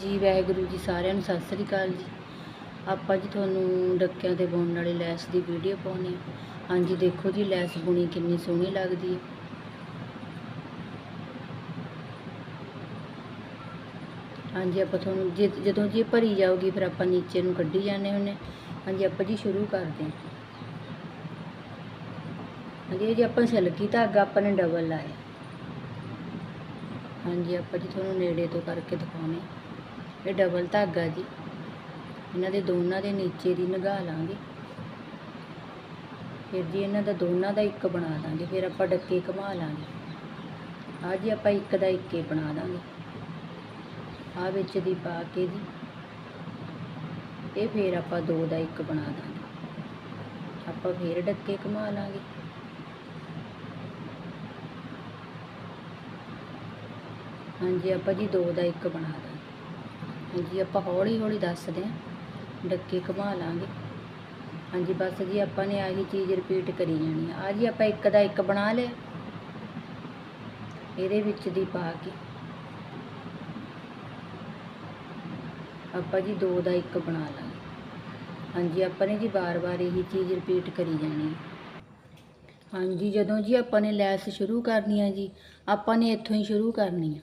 ਜੀ, ਵਾਹਿਗੁਰੂ ਜੀ ਸਾਰਿਆਂ ਨੂੰ ਸਤਿ ਸ੍ਰੀ ਅਕਾਲ ਜੀ। ਆਪਾਂ ਜੀ ਤੁਹਾਨੂੰ ਡੱਕਿਆਂ ਤੇ ਬੁਣਨ ਵਾਲੀ ਲੈਸ ਦੀ ਵੀਡੀਓ ਪਾਉਣੀ ਹਾਂਜੀ, ਦੇਖੋ ਜੀ, ਲੈਸ ਬੁਣੀ ਕਿੰਨੀ ਸੋਹਣੀ ਲੱਗਦੀ ਹੈ। ਹਾਂਜੀ, ਆਪਾਂ ਤੁਹਾਨੂੰ ਜੇ- ਜਦੋਂ ਜੀ ਭਰੀ ਜਾਊਗੀ, ਫਿਰ ਆਪਾਂ ਨੀਚੇ ਨੂੰ ਕੱਢੀ ਜਾਂਦੇ ਹੁੰਨੇ ਹਾਂਜੀ, ਆਪਾਂ ਜੀ ਸ਼ੁਰੂ ਕਰਦੇ ਹਾਂ। ਹਾਂਜੀ, ਇਹ ਜੀ ਆਪਾਂ ਸਿਲਕੀ ਧਾਗਾ ਆਪਾਂ ਨੇ ਡਬਲ ਲਾਇਆ। ਹਾਂਜੀ, ਆਪਾਂ ਜੀ ਤੁਹਾਨੂੰ ਨੇੜੇ ਤੋਂ ਕਰਕੇ ਦਿਖਾਉਣੇ ਇਹ ਡਬਲ ਧਾਗਾ ਜੀ। ਇਹਨਾਂ ਦੇ ਦੋਨਾਂ ਦੇ ਨੀਚੇ ਦੀ ਨਗਾ ਲਾਂਗੇ। ਫਿਰ ਜੀ ਇਹਨਾਂ ਦਾ ਦੋਨਾਂ ਦਾ ਇੱਕ ਬਣਾ ਦਾਂਗੇ, ਫਿਰ ਆਪਾਂ ਡੱਕੇ ਘੁਮਾ ਲਾਂਗੇ। ਆ ਜੀ ਆਪਾਂ ਇੱਕ ਦਾ ਇੱਕੇ ਬਣਾ ਦਾਂਗੇ। ਆ ਵਿੱਚ ਦੀ ਪਾ ਕੇ ਜੀ, ਇਹ ਫਿਰ ਆਪਾਂ ਦੋ ਦਾ ਇੱਕ ਬਣਾ ਦਾਂਗੇ। ਆਪਾਂ ਫਿਰ ਡੱਕੇ ਘੁਮਾ ਲਾਂਗੇ। ਹਾਂਜੀ, ਆਪਾਂ ਜੀ ਦੋ ਦਾ ਇੱਕ ਬਣਾ ਦਾਂਗੇ। ਜੀ ਆਪਾਂ ਹੌਲੀ ਹੌਲੀ ਦੱਸਦੇ ਹਾਂ। ਡੱਕੇ ਘੁਮਾ ਲਾਂਗੇ। ਹਾਂਜੀ, ਬਸ ਜੀ, ਆਪਾਂ ਨੇ ਆਹੀ ਚੀਜ਼ ਰਿਪੀਟ ਕਰੀ ਜਾਣੀ ਆ। ਆਹ ਜੀ, ਆਪਾਂ ਇੱਕ ਦਾ ਇੱਕ ਬਣਾ ਲਿਆ। ਇਹਦੇ ਵਿੱਚ ਦੀ ਪਾ ਕੇ। ਆਪਾਂ ਜੀ, ਦੋ ਦਾ ਇੱਕ ਬਣਾ ਲਾਂਗੇ। ਹਾਂਜੀ, ਆਪਾਂ ਨੇ ਜੀ ਬਾਰ-ਬਾਰ ਇਹੀ ਚੀਜ਼ ਰਿਪੀਟ ਕਰੀ ਜਾਣੀ ਹਾਂਜੀ, ਜਦੋਂ ਜੀ ਆਪਾਂ ਨੇ ਲੈਸ ਸ਼ੁਰੂ ਕਰਨੀ ਆ ਜੀ, ਆਪਾਂ ਨੇ ਇੱਥੋਂ ਹੀ ਸ਼ੁਰੂ ਕਰਨੀ ਆ।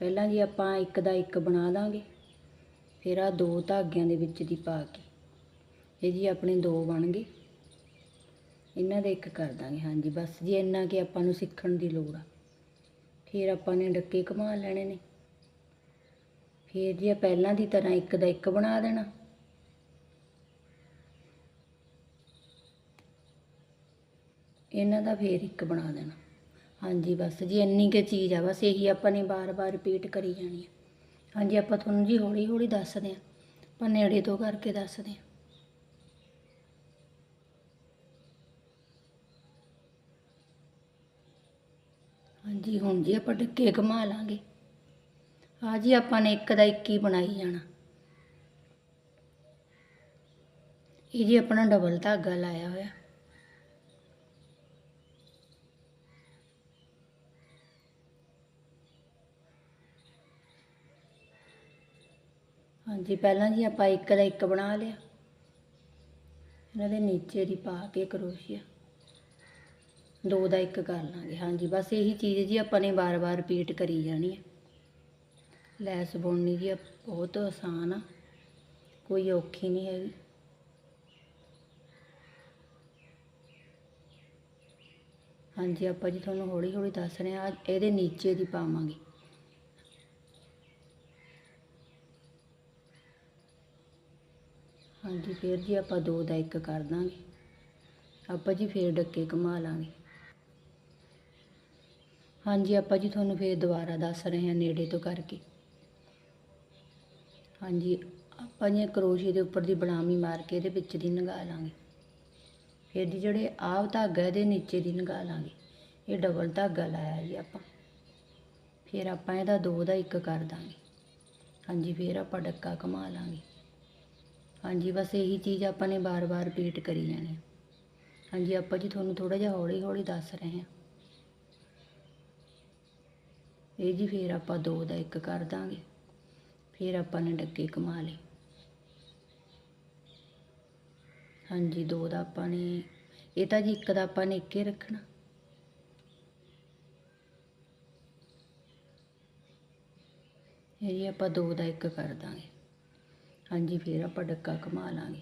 ਪਹਿਲਾਂ ਜੀ ਆਪਾਂ ਇੱਕ ਦਾ ਇੱਕ ਬਣਾ ਦਾਂਗੇ ਫਿਰ ਆ ਦੋ ਧਾਗਿਆਂ ਦੇ ਵਿੱਚ ਦੀ ਪਾ ਕੇ, ਇਹ ਜੀ ਆਪਣੇ ਦੋ ਬਣ ਗਏ। ਇਹਨਾਂ ਦੇ ਇੱਕ ਕਰ ਦਾਂਗੇ, ਹਾਂਜੀ, ਬਸ ਜੀ ਇੰਨਾ ਕਿ ਆਪਾਂ ਨੂੰ ਸਿੱਖਣ ਦੀ ਲੋੜ ਆ। ਫਿਰ ਆਪਾਂ ਨੇ ਡੱਕੇ ਘੁਮਾ ਲੈਣੇ ਨੇ। ਫਿਰ ਜੀ ਪਹਿਲਾਂ ਦੀ ਤਰ੍ਹਾਂ ਇੱਕ ਦਾ ਇੱਕ ਬਣਾ ਦੇਣਾ। ਇਹਨਾਂ ਦਾ ਫੇਰ ਇੱਕ ਬਣਾ ਦੇਣਾ। ਹਾਂਜੀ, ਬਸ ਜੀ, ਇੰਨੀ ਕੁ ਚੀਜ਼ ਆ, ਬਸ ਇਹੀ ਆਪਾਂ ਨੇ ਬਾਰ-ਬਾਰ ਰਿਪੀਟ ਕਰੀ ਜਾਣੀ ਹੈ ਹਾਂਜੀ, ਆਪਾਂ ਤੁਹਾਨੂੰ ਜੀ ਹੌਲੀ-ਹੌਲੀ ਦੱਸਦੇ ਹਾਂ ਆਪਾਂ ਨੇੜੇ ਤੋਂ ਕਰਕੇ ਦੱਸਦੇ ਹਾਂ ਹਾਂਜੀ, ਹੁਣ ਜੀ ਆਪਾਂ ਡੱਕੇ ਘੁਮਾ ਲਾਂਗੇ। ਆ ਜੀ, ਆਪਾਂ ਨੇ ਇੱਕ ਦਾ ਇੱਕ ਹੀ ਬਣਾਈ ਜਾਣਾ। ਇਹ ਜੀ ਆਪਣਾ ਡਬਲ ਧਾਗਾ ਲਾਇਆ ਹੋਇਆ। ਹਾਂਜੀ, ਪਹਿਲਾਂ ਜੀ ਆਪਾਂ ਇੱਕ ਦਾ ਇੱਕ ਬਣਾ ਲਿਆ। ਇਹਨਾਂ ਦੇ ਨੀਚੇ ਦੀ ਪਾ ਕੇ ਕਰੋਸ਼ੀਆ। ਦੋ ਦਾ ਇੱਕ ਕਰ ਲਾਂਗੇ, ਹਾਂਜੀ, ਬਸ ਇਹੀ ਚੀਜ਼ ਜੀ ਆਪਾਂ ਨੇ ਬਾਰ-ਬਾਰ ਰਿਪੀਟ ਕਰੀ ਜਾਣੀ ਹੈ। ਲੈਸ ਬੁਣਨੀ ਜੀ ਬਹੁਤ ਆਸਾਨ ਆ, ਕੋਈ ਔਖੀ ਨਹੀਂ ਹੈਗੀ। ਹਾਂਜੀ, ਆਪਾਂ ਜੀ ਤੁਹਾਨੂੰ ਹੌਲੀ ਹੌਲੀ ਦੱਸ ਰਹੇ ਆ ਇਹਦੇ ਨੀਚੇ ਦੀ ਪਾਵਾਂਗੇ। ਹਾਂਜੀ, ਫਿਰ ਜੀ ਆਪਾਂ ਦੋ ਦਾ ਇੱਕ ਕਰ ਦਾਂਗੇ। ਆਪਾਂ ਜੀ ਫੇਰ ਡੱਕੇ ਘੁਮਾ ਲਾਂਗੇ। ਹਾਂਜੀ, ਆਪਾਂ ਜੀ ਤੁਹਾਨੂੰ ਫੇਰ ਦੁਬਾਰਾ ਦੱਸ ਰਹੇ ਹਾਂ ਨੇੜੇ ਤੋਂ ਕਰਕੇ। ਹਾਂਜੀ, ਆਪਾਂ ਜੀ ਕਰੋਸ਼ੀਏ ਦੇ ਉੱਪਰ ਦੀ ਬਲਾਮੀ ਮਾਰ ਕੇ ਇਹਦੇ ਵਿੱਚ ਦੀ ਨਗਾ ਲਾਂਗੇ। ਫਿਰ ਜੀ ਜਿਹੜੇ ਆਹ ਧਾਗਾ ਇਹਦੇ ਨੀਚੇ ਦੀ ਨਗਾ ਲਾਂਗੇ। ਇਹ ਡਬਲ ਧਾਗਾ ਲਾਇਆ ਜੀ ਆਪਾਂ। ਫਿਰ ਆਪਾਂ ਇਹਦਾ ਦੋ ਦਾ ਇੱਕ ਕਰ ਦਾਂਗੇ। ਹਾਂਜੀ, ਫਿਰ ਆਪਾਂ ਡੱਕਾ ਘੁਮਾ ਲਾਂਗੇ। ਹਾਂਜੀ, ਬਸ ਇਹੀ ਚੀਜ਼ ਆਪਾਂ ਨੇ ਬਾਰ-ਬਾਰ ਰਿਪੀਟ ਕਰੀ ਜਾਣੀ ਹੈ। ਹਾਂਜੀ, ਆਪਾਂ ਜੀ ਤੁਹਾਨੂੰ ਥੋੜਾ ਜਿਹਾ ਹੌਲੀ-ਹੌਲੀ ਦੱਸ ਰਹੇ ਹਾਂ। ਇਹ ਜੀ ਫਿਰ ਆਪਾਂ ਦੋ ਦਾ ਇੱਕ ਕਰ ਦਾਂਗੇ। ਫਿਰ ਆਪਾਂ ਨੇ ਡੱਕੇ ਕਮਾ ਲਏ। ਹਾਂਜੀ, ਦੋ ਦਾ ਆਪਾਂ ਨੇ, ਇਹ ਤਾਂ ਜੀ ਇੱਕ ਦਾ ਆਪਾਂ ਨੇ ਇੱਕੇ ਰੱਖਣਾ। ਇਹ ਜੀ ਆਪਾਂ ਦੋ ਦਾ ਇੱਕ ਕਰ ਦਾਂਗੇ। ਹਾਂਜੀ, ਫਿਰ ਆਪਾਂ ਡੱਕਾ ਘੁਮਾ ਲਾਂਗੇ।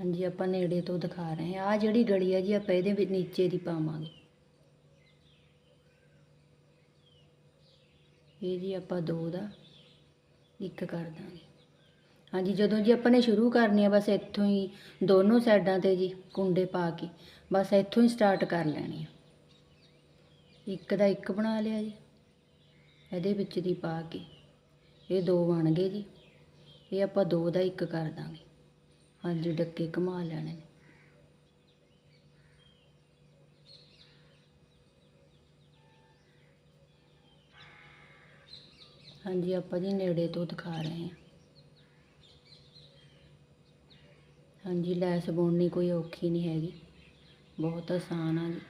ਹਾਂਜੀ, ਆਪਾਂ ਨੇੜੇ ਤੋਂ ਦਿਖਾ ਰਹੇ ਹਾਂ। ਆ ਜਿਹੜੀ ਗਲੀ ਆ ਜੀ, ਆਪਾਂ ਇਹਦੇ ਵਿੱਚ ਨੀਚੇ ਦੀ ਪਾਵਾਂਗੇ। ਇਹ ਜੀ ਆਪਾਂ ਦੋ ਦਾ ਇੱਕ ਕਰ ਦਾਂਗੇ। ਹਾਂਜੀ, ਜਦੋਂ ਜੀ ਆਪਾਂ ਨੇ ਸ਼ੁਰੂ ਕਰਨੀ ਆ, ਬਸ ਇੱਥੋਂ ਹੀ ਦੋਨੋਂ ਸਾਈਡਾਂ ਤੇ ਜੀ ਕੁੰਡੇ ਪਾ ਕੇ, ਬਸ ਇੱਥੋਂ ਹੀ ਸਟਾਰਟ ਕਰ ਲੈਣੀ ਆ। ਇੱਕ ਦਾ ਇੱਕ ਬਣਾ ਲਿਆ ਜੀ, ਇਹਦੇ ਵਿੱਚ ਦੀ ਪਾ ਕੇ। ਇਹ ਦੋ ਬਣ ਗਏ ਜੀ। ਇਹ ਆਪਾਂ ਦੋ ਦਾ ਇੱਕ ਕਰ ਦਾਂਗੇ। ਹਾਂਜੀ ਡੱਕੇ ਘੁਮਾ ਲੈਣੇ ਨੇ। ਹਾਂਜੀ, ਆਪਾਂ ਜੀ ਨੇੜੇ ਤੋਂ ਦਿਖਾ ਰਹੇ ਹਾਂ। ਹਾਂਜੀ, ਲੈਸ ਬੁਣਨੀ ਕੋਈ ਔਖੀ ਨਹੀਂ ਹੈਗੀ। ਬਹੁਤ ਆਸਾਨ ਆ ਜੀ।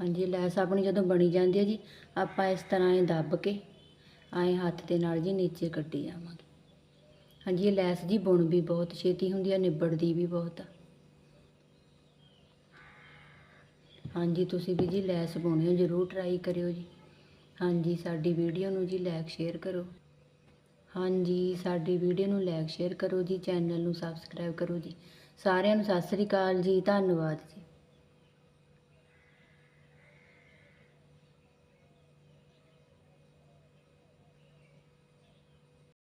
ਹਾਂਜੀ, ਲੈਸ ਆਪਣੀ ਜਦੋਂ ਬਣੀ ਜਾਂਦੀ ਹੈ ਜੀ, ਆਪਾਂ ਇਸ ਤਰ੍ਹਾਂ ਇਹ ਦੱਬ ਕੇ ਆਏ ਹੱਥ ਦੇ ਨਾਲ ਜੀ ਨੀਚੇ ਕੱਢੀ ਜਾਵਾਂਗੇ। ਹਾਂਜੀ, ਇਹ ਲੈਸ ਜੀ ਬੁਣ ਵੀ ਬਹੁਤ, ਛੇਤੀ ਹੁੰਦੀ ਹੈ, ਨਿਬੜਦੀ ਵੀ ਬਹੁਤ ਆ। ਹਾਂਜੀ, ਤੁਸੀਂ ਵੀ ਜੀ ਲੈਸ ਬੁਣਿਓ, ਜ਼ਰੂਰ ਟਰਾਈ ਕਰਿਓ ਜੀ। ਹਾਂਜੀ, ਸਾਡੀ ਵੀਡੀਓ ਨੂੰ ਜੀ ਲਾਈਕ ਸ਼ੇਅਰ ਕਰੋ। ਹਾਂਜੀ, ਸਾਡੀ ਵੀਡੀਓ ਨੂੰ ਲਾਈਕ ਸ਼ੇਅਰ ਕਰੋ ਜੀ, ਚੈਨਲ ਨੂੰ ਸਬਸਕ੍ਰਾਈਬ ਕਰੋ ਜੀ। ਸਾਰਿਆਂ ਨੂੰ ਸਤਿ ਸ੍ਰੀ ਅਕਾਲ ਜੀ, ਧੰਨਵਾਦ ਜੀ।